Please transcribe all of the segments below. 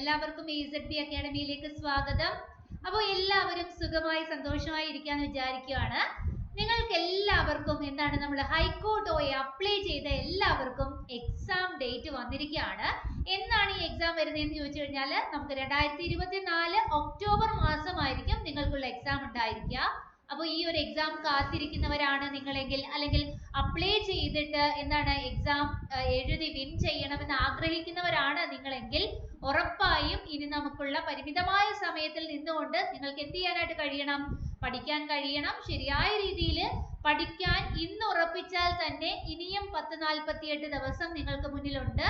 എല്ലാവർക്കും A Z B അക്കാഡമിയിലേക്ക് സ്വാഗതം. അപ്പോൾ എല്ലാവരും സുഖമായി സന്തോഷമായി ഇരിക്കാന്ന് വിചാരിക്കുകയാണ് നിങ്ങൾക്ക് എല്ലാവർക്കും എന്താണ് നമ്മൾ ഹൈക്കോർട്ട് പോയി അപ്ലൈ ചെയ്ത എല്ലാവർക്കും എക്സാം ഡേറ്റ് വന്നിരിക്കുകയാണ്. എന്നാണ് ഈ എക്സാം വരുന്നതെന്ന് ചോദിച്ചു കഴിഞ്ഞാൽ നമുക്ക് രണ്ടായിരത്തി ഇരുപത്തിനാല് ഒക്ടോബർ മാസമായിരിക്കും നിങ്ങൾക്കുള്ള എക്സാം ഉണ്ടായിരിക്കുക. അപ്പോൾ ഈ ഒരു എക്സാം കാത്തിരിക്കുന്നവരാണ് നിങ്ങളെങ്കിൽ അല്ലെങ്കിൽ അപ്ലൈ ചെയ്തിട്ട് എന്താണ് എക്സാം എഴുതി വിൻ ചെയ്യണമെന്ന് ആഗ്രഹിക്കുന്നവരാണ് നിങ്ങളെങ്കിൽ ഉറപ്പായും ഇനി നമുക്കുള്ള പരിമിതമായ സമയത്തിൽ നിന്നുകൊണ്ട് നിങ്ങൾക്ക് എന്ത് ചെയ്യാനായിട്ട് കഴിയണം? പഠിക്കാൻ കഴിയണം. ശരിയായ രീതിയിൽ പഠിക്കാൻ ഇന്ന് ഉറപ്പിച്ചാൽ തന്നെ ഇനിയും പത്ത് നാൽപ്പത്തിയെട്ട് ദിവസം നിങ്ങൾക്ക് മുന്നിലുണ്ട്.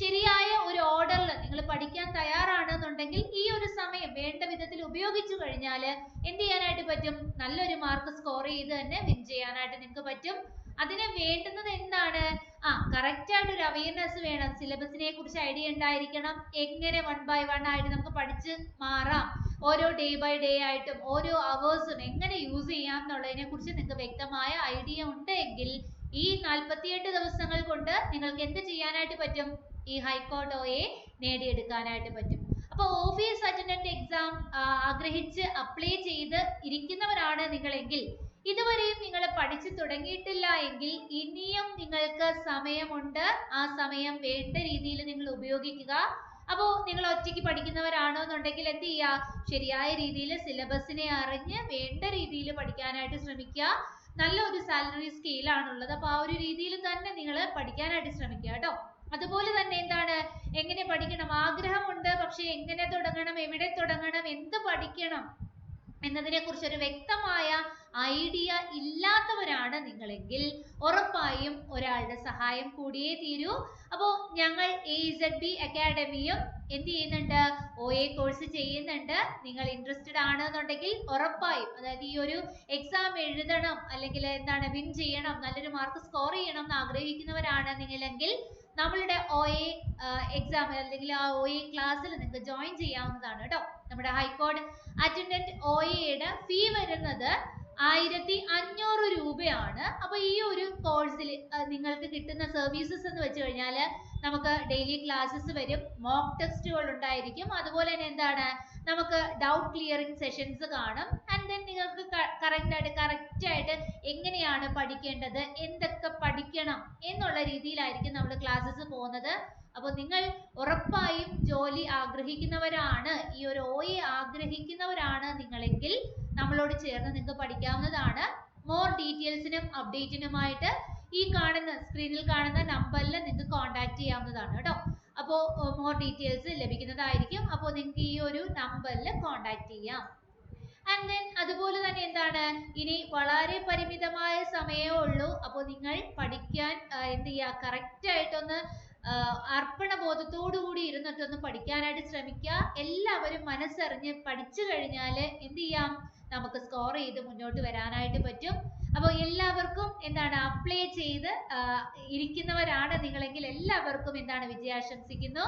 ശരിയായ ഒരു ഓർഡറിൽ നിങ്ങൾ പഠിക്കാൻ തയ്യാറാണെന്നുണ്ടെങ്കിൽ ഈ ഒരു സമയം വേണ്ട വിധത്തിൽ ഉപയോഗിച്ചു കഴിഞ്ഞാൽ എന്ത് ചെയ്യാനായിട്ട് പറ്റും? നല്ലൊരു മാർക്ക് സ്കോർ ചെയ്ത് തന്നെ വിൻ ചെയ്യാനായിട്ട് നിങ്ങൾക്ക് പറ്റും. അതിന് വേണ്ടുന്നത് എന്താണ്? ആ കറക്റ്റ് ആയിട്ട് ഒരു അവയർനെസ് വേണം സിലബസിനെ കുറിച്ച് ഐഡിയ ഉണ്ടായിരിക്കണം. എങ്ങനെ വൺ ബൈ വൺ ആയിട്ട് നമുക്ക് പഠിച്ച് മാറാം. ഓരോ ഡേ ബൈ ഡേ ആയിട്ടും ഓരോ അവേഴ്സും എങ്ങനെ യൂസ് ചെയ്യാം എന്നുള്ളതിനെ കുറിച്ച് നിങ്ങൾക്ക് വ്യക്തമായ ഐഡിയ ഉണ്ടെങ്കിൽ ഈ നാൽപ്പത്തിയെട്ട് ദിവസങ്ങൾ കൊണ്ട് നിങ്ങൾക്ക് എന്ത് ചെയ്യാനായിട്ട് പറ്റും? ഈ ഹൈക്കോർട്ട് നേടിയെടുക്കാനായിട്ട് പറ്റും. അപ്പോൾ ഓഫീസ് അറ്റൻഡന്റ് എക്സാം ആഗ്രഹിച്ച് അപ്ലൈ ചെയ്ത് ഇരിക്കുന്നവരാണ് നിങ്ങളെങ്കിൽ ഇതുവരെയും നിങ്ങൾ പഠിച്ചു തുടങ്ങിയിട്ടില്ല എങ്കിൽ ഇനിയും നിങ്ങൾക്ക് സമയമുണ്ട്. ആ സമയം വേണ്ട രീതിയിൽ നിങ്ങൾ ഉപയോഗിക്കുക. അപ്പോൾ നിങ്ങൾ ഒറ്റയ്ക്ക് പഠിക്കുന്നവരാണോ എന്നുണ്ടെങ്കിൽ എന്ത് ചെയ്യുക? ശരിയായ രീതിയിൽ സിലബസിനെ അറിഞ്ഞ് വേണ്ട രീതിയിൽ പഠിക്കാനായിട്ട് ശ്രമിക്കുക. നല്ല ഒരു സാലറി സ്കെയിലാണുള്ളത് അപ്പോൾ ആ ഒരു രീതിയിൽ തന്നെ നിങ്ങൾ പഠിക്കാനായിട്ട് ശ്രമിക്കുക കേട്ടോ. അതുപോലെ തന്നെ എന്താണ്? എങ്ങനെ പഠിക്കണം? ആഗ്രഹമുണ്ട് പക്ഷെ എങ്ങനെ തുടങ്ങണം? എവിടെ തുടങ്ങണം? എന്ത് പഠിക്കണം? എന്നതിനെ കുറിച്ച് ഒരു വ്യക്തമായ ഐഡിയ ഇല്ലാത്തവരാണ് നിങ്ങളെങ്കിൽ ഉറപ്പായും ഒരാളുടെ സഹായം കൂടിയേ തീരൂ. അപ്പോൾ ഞങ്ങൾ എ ഇസഡ് ബി അക്കാഡമിയും എന്ത് ചെയ്യുന്നുണ്ട്? ഒ എ കോഴ്സ് ചെയ്യുന്നുണ്ട്. നിങ്ങൾ ഇൻട്രസ്റ്റഡ് ആണെന്നുണ്ടെങ്കിൽ ഉറപ്പായും അതായത് ഈ ഒരു എക്സാം എഴുതണം അല്ലെങ്കിൽ എന്താണ് വിൻ ചെയ്യണം നല്ലൊരു മാർക്ക് സ്കോർ ചെയ്യണം എന്ന് ആഗ്രഹിക്കുന്നവരാണ് നിങ്ങളെങ്കിൽ നമ്മളുടെ ഒ എ എക്സാം അല്ലെങ്കിൽ ആ ഒ എ ക്ലാസ്സിൽ നിങ്ങൾക്ക് ജോയിൻ ചെയ്യാവുന്നതാണ് കേട്ടോ. നമ്മുടെ ഹൈക്കോടതി അറ്റൻഡന്റ് ഒ എയുടെ ഫീ വരുന്നത് ആയിരത്തി അഞ്ഞൂറ് രൂപയാണ്. അപ്പോൾ ഈ ഒരു കോഴ്സിൽ നിങ്ങൾക്ക് കിട്ടുന്ന സർവീസസ് എന്ന് വെച്ച് കഴിഞ്ഞാൽ നമുക്ക് ഡെയിലി ക്ലാസ്സസ് വരും. മോക്ക് ടെസ്റ്റുകൾ ഉണ്ടായിരിക്കും. അതുപോലെ തന്നെ എന്താണ്? നമുക്ക് ഡൗട്ട് ക്ലിയറിംഗ് സെഷൻസ് കാണും. ആൻഡ് ദെൻ നിങ്ങൾക്ക് കറക്റ്റ് ആയിട്ട് കറക്റ്റ് ആയിട്ട് എങ്ങനെയാണ് പഠിക്കേണ്ടത്? എന്തൊക്കെ പഠിക്കണം? എന്നുള്ള രീതിയിലായിരിക്കും നമ്മൾ ക്ലാസ്സസ് പോകുന്നത്. അപ്പോൾ നിങ്ങൾ ഉറപ്പായും ജോലി ആഗ്രഹിക്കുന്നവരാണ്. ഈ ഒരു ഒ ആഗ്രഹിക്കുന്നവരാണ് നിങ്ങളെങ്കിൽ നമ്മളോട് ചേർന്ന് നിങ്ങൾക്ക് പഠിക്കാവുന്നതാണ്. മോർ ഡീറ്റെയിൽസിനും അപ്ഡേറ്റിനുമായിട്ട് ഈ കാണുന്ന സ്ക്രീനിൽ കാണുന്ന നമ്പറിൽ നിങ്ങൾക്ക് കോൺടാക്ട് ചെയ്യാവുന്നതാണ് കേട്ടോ. അപ്പോൾ മോർ ഡീറ്റെയിൽസ് ലഭിക്കുന്നതായിരിക്കും. അപ്പോൾ നിങ്ങൾക്ക് ഈ ഒരു നമ്പറിൽ കോൺടാക്ട് ചെയ്യാം. ആൻഡ് ദെൻ അതുപോലെ തന്നെ എന്താണ്? ഇനി വളരെ പരിമിതമായ സമയേ ഉള്ളൂ. അപ്പോൾ നിങ്ങൾ പഠിക്കാൻ എന്ത് ചെയ്യുക കറക്റ്റ് ആയിട്ടൊന്ന് അർപ്പണ ബോധത്തോടു കൂടി ഇരുന്നിട്ടൊന്ന് പഠിക്കാനായിട്ട് ശ്രമിക്കുക. എല്ലാവരും മനസ്സറിഞ്ഞ് പഠിച്ചു കഴിഞ്ഞാൽ എന്ത് ചെയ്യാം? നമുക്ക് സ്കോർ ചെയ്ത് മുന്നോട്ട് വരാനായിട്ട് പറ്റും. അപ്പോൾ എല്ലാവർക്കും എന്താണ് അപ്ലൈ ചെയ്ത് ഇരിക്കുന്നവരാണ് നിങ്ങളെങ്കിൽ എല്ലാവർക്കും എന്താണ് വിജയാശംസിക്കുന്നു.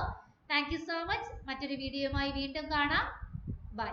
താങ്ക് യു സോ മച്ച് മറ്റൊരു വീഡിയോയുമായി വീണ്ടും കാണാം. ബൈ